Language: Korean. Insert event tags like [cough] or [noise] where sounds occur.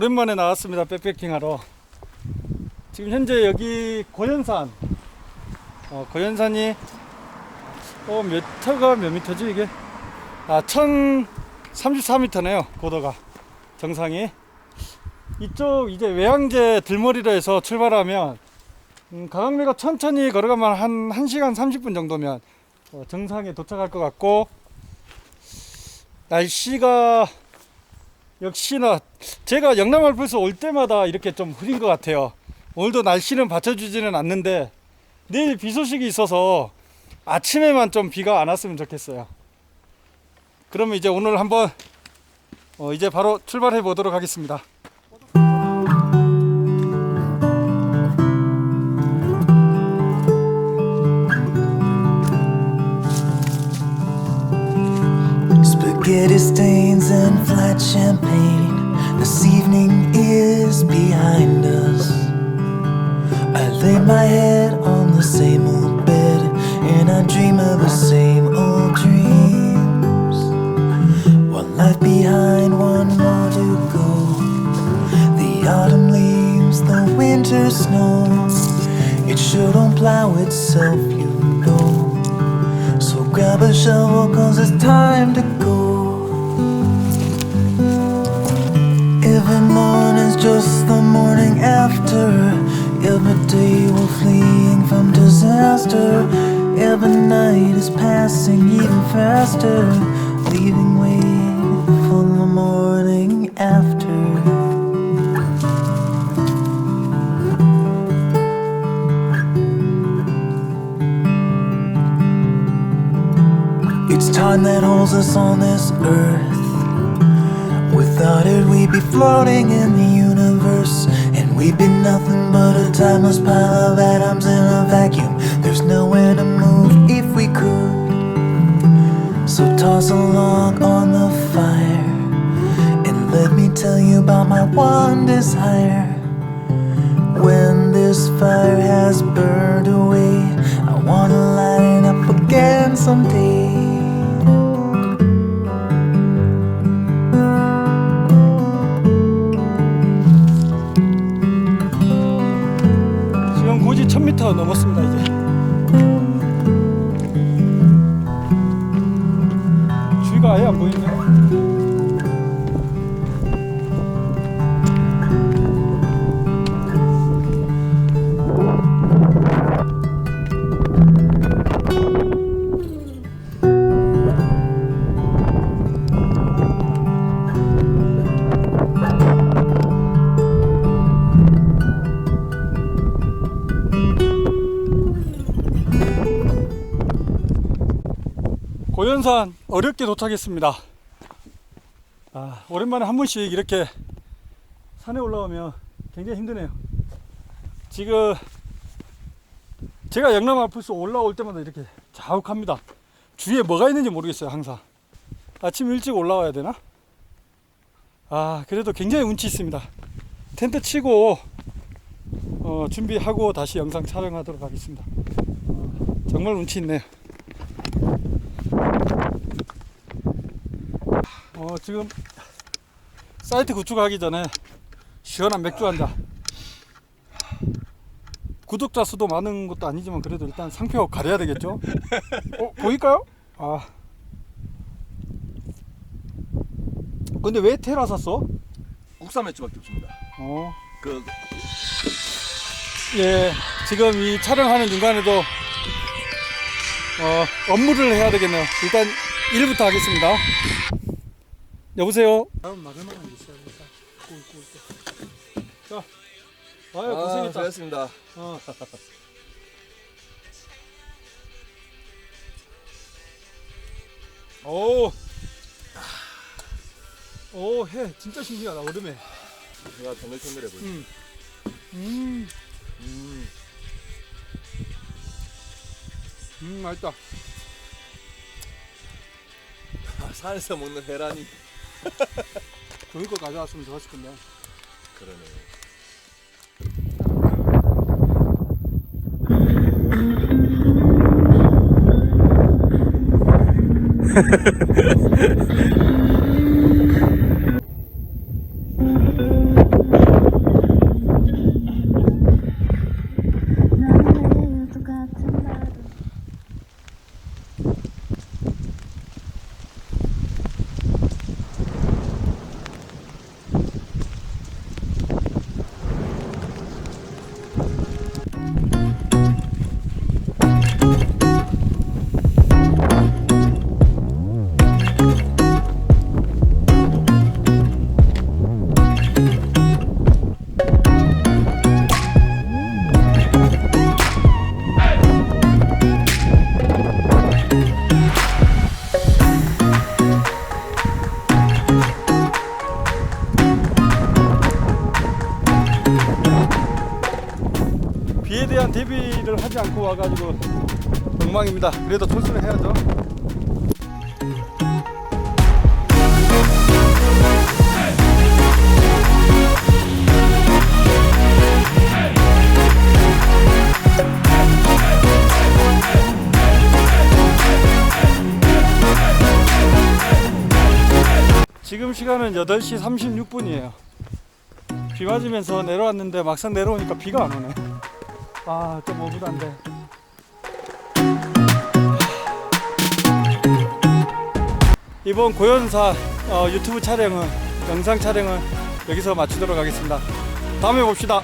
오랜만에 나왔습니다. 백패킹 하러. 지금 현재 여기 고연산. 어, 고연산이 어, 몇 터가 몇 미터지 이게? 아, 1034미터네요. 고도가. 정상이. 이쪽 이제 외양제 들머리로 해서 출발하면 음, 가강매가 천천히 걸어가면 한 1시간 30분 정도면 어, 정상에 도착할 것 같고 날씨가 역시나 제가 영남 알프스 올 때마다 이렇게 좀 흐린 것 같아요. 오늘도 날씨는 받쳐주지는 않는데 내일 비 소식이 있어서 아침에만 좀 비가 안 왔으면 좋겠어요. 그러면 이제 오늘 한번 어, 이제 바로 출발해 보도록 하겠습니다. Spaghetti stains and flat champagne. This evening is behind us. I lay my head on the same old bed and I dream of the same old dreams. One life behind, one more to go. The autumn leaves, the winter snow. It sure don't plow itself, you know. So grab a shovel cause it's time to go morning's just the morning after Every day we're fleeing from disaster Every night is passing even faster Leaving way for the morning after It's time that holds us on this earth. Without it, we'd be floating in the. And we'd be nothing but a timeless pile of atoms in a vacuum. There's nowhere to move if we could. So toss a log on the fire. And let me tell you about my one desire. When this fire has burned away, I wanna light it up again someday. 안 보이네 고연산 어렵게 도착했습니다. 아, 오랜만에 한 번씩 이렇게 산에 올라오면 굉장히 힘드네요. 지금 제가 영남 알프스 올라올 때마다 이렇게 자욱합니다. 주위에 뭐가 있는지 모르겠어요, 항상. 아침 일찍 올라와야 되나? 아, 그래도 굉장히 운치 있습니다. 텐트 치고 어, 준비하고 다시 영상 촬영하도록 하겠습니다. 어, 정말 운치 있네요. 어, 지금 사이트 구축하기 전에 시원한 맥주 한 잔. 구독자 수도 많은 것도 아니지만 그래도 일단 상표 가려야 되겠죠? 어, 보일까요? 아. 근데 왜 테라 샀어? 국산 맥주밖에 없습니다. 어. 그 예, 지금 이 촬영하는 중간에도 어, 업무를 해야 되겠네요. 일단 일부터 하겠습니다. 여보세요. 다음 마지막에 있어야겠다. 꿀꿀 때. 자, 아유 고생했다. 잘했습니다. 어. [laughs] 오, 오, 해 진짜 신기하다 얼음에. 제가 동글동글해 보이. 음, 음, 음. 음, 맛있다. 아, 산에서 먹는 해란이 [laughs] 좋은 거 가져왔으면 좋았을 건데. 그러네요. [laughs] 비에 대한 대비를 하지 않고 와가지고 엉망입니다. 그래도 토스를 해야죠. 지금 시간은 8시 36분이에요. 비 맞으면서 내려왔는데 막상 내려오니까 비가 안 오네. 아, 좀 오붓한데. 이번 고연사 어, 유튜브 촬영은 영상 촬영은 여기서 마치도록 하겠습니다. 다음에 봅시다.